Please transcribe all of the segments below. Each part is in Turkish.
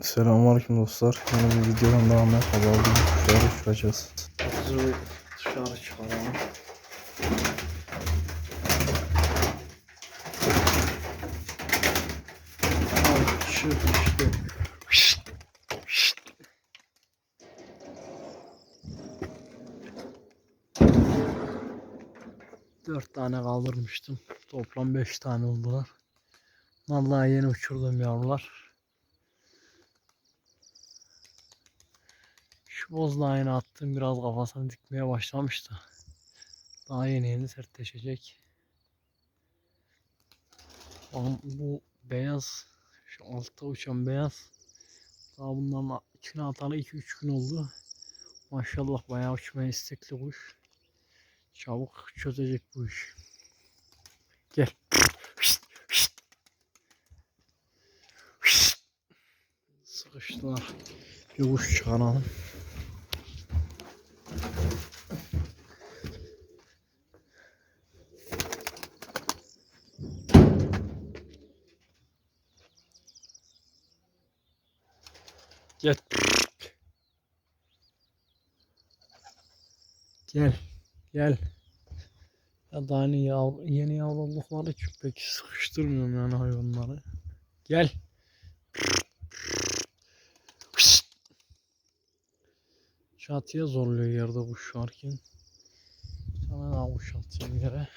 Selamünaleyküm dostlar. Yeni bir videodan daha merhaba. Bugün kuşları uçuracağız. Kuzuyu dışarı çıkaralım. İşte. Şşt, şşt. Dört tane kaldırmıştım. Toplam beş tane oldular. Vallahi yeni uçurdum yavrular. Şu bozlayını attım biraz kafasını dikmeye başlamıştı. Daha yeni yeni sertleşecek. Bu beyaz şu altta uçan beyaz daha bundan içine atalı 2-3 gün oldu. Maşallah bayağı uçmaya istekli kuş. Çabuk çözecek bu iş. Gel. Sıkıştılar. Bir kuş çıkaralım. Gel. Gel. Gel. Ya daha yeni, yavru, yeni yavrulukları için pek sıkıştırmıyorum yani hayvanları. Gel. Çatıya zorluyor yerde kuş varken. Sana kuş atayım yere.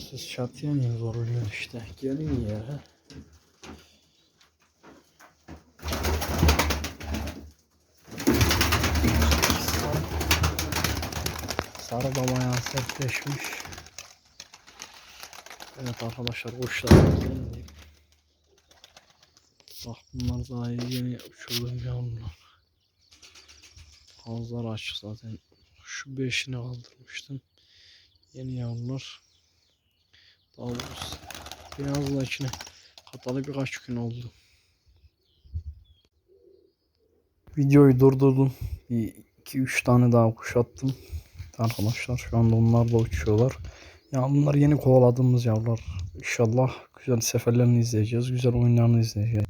Siz çatıya niye zorluyor işte. Gelin yere. Sarı da bayağı sertleşmiş. Evet arkadaşlar kuşlar. Bak bunlar daha yeni uçurduğum yavrular. Ağızları açık zaten. Şu beşini kaldırmıştım. Yeni yavrular. Daha doğrusu biraz da içine katalı birkaç gün oldu. Videoyu durdurdum. Bir 2-3 tane daha kuş attım. Arkadaşlar şu anda onlar da uçuyorlar. Ya bunlar yeni kovaladığımız yavrular. İnşallah güzel seferlerini izleyeceğiz. Güzel oyunlarını izleyeceğiz.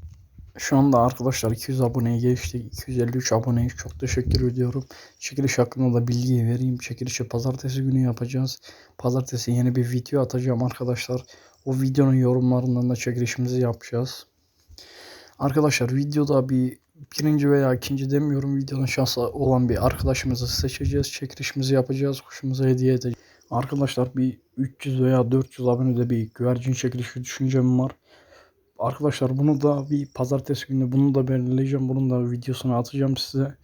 Şu anda arkadaşlar 200 aboneye geçtik. 253 aboneye çok teşekkür ediyorum. Çekiliş hakkında da bilgi vereyim. Çekilişi pazartesi günü yapacağız. Pazartesi yeni bir video atacağım arkadaşlar. O videonun yorumlarından da çekilişimizi yapacağız. Arkadaşlar videoda bir birinci veya ikinci demiyorum videonun şansı olan bir arkadaşımızı seçeceğiz. Çekilişimizi yapacağız. Kuşumuza hediye edeceğiz. Arkadaşlar bir 300 veya 400 abonede bir güvercin çekilişi düşüncem var. Arkadaşlar bunu da bir pazartesi günü bunu da belirleyeceğim. Bunun da videosunu atacağım size.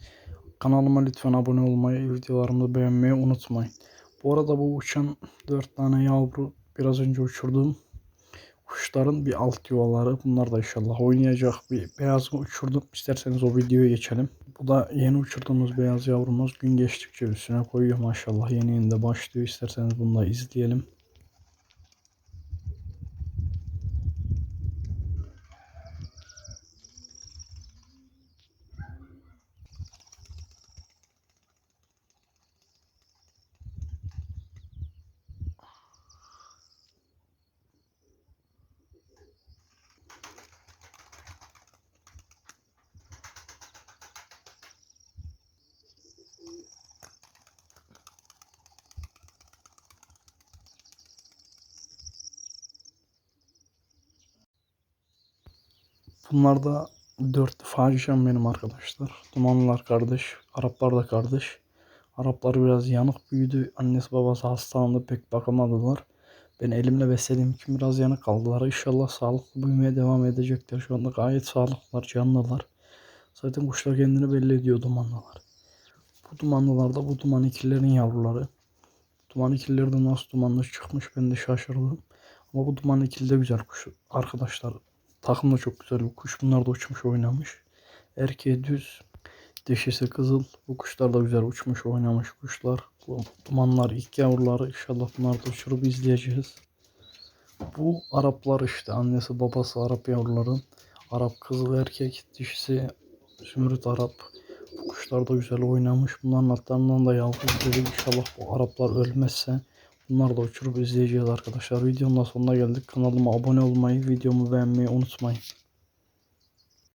Kanalıma lütfen abone olmayı, videolarımı beğenmeyi unutmayın. Bu arada bu uçan 4 tane yavru biraz önce uçurduğum kuşların bir alt yuvaları. Bunlar da inşallah oynayacak bir beyaz uçurdum. İsterseniz o videoya geçelim. Bu da yeni uçurduğumuz beyaz yavrumuz. Gün geçtikçe üstüne koyuyor maşallah. Yeni yeni de başlıyor. İsterseniz bunu da izleyelim. Bunlar da dört fahişem benim arkadaşlar. Dumanlılar kardeş. Araplar da kardeş. Araplar biraz yanık büyüdü. Annesi babası hastalandı pek bakamadılar. Ben elimle beslediğim için biraz yanık kaldılar. İnşallah sağlıklı büyümeye devam edecekler. Şu anda gayet sağlıklılar, canlılar. Zaten kuşlar kendini belli ediyor dumanlılar. Bu dumanlılar da bu duman ikillerin yavruları. Duman ikilleri de nasıl dumanlı çıkmış ben de şaşırdım. Ama bu duman ikili de güzel kuş arkadaşlar. Takım da çok güzel bir kuş. Bunlar da uçmuş oynamış. Erkeği düz. Dişisi kızıl. Bu kuşlar da güzel uçmuş oynamış kuşlar. Bu dumanlar ilk yavruları. İnşallah bunları da uçurup izleyeceğiz. Bu Araplar işte. Annesi babası Arap yavruların. Arap kızıl erkek. Dişisi Zümrüt Arap. Bu kuşlar da güzel oynamış. Bunların altlarından da yavru izledik. İnşallah bu Araplar ölmezse Bunları da uçurup izleyeceğiz arkadaşlar. Videonun sonuna geldik. Kanalıma abone olmayı, videomu beğenmeyi unutmayın.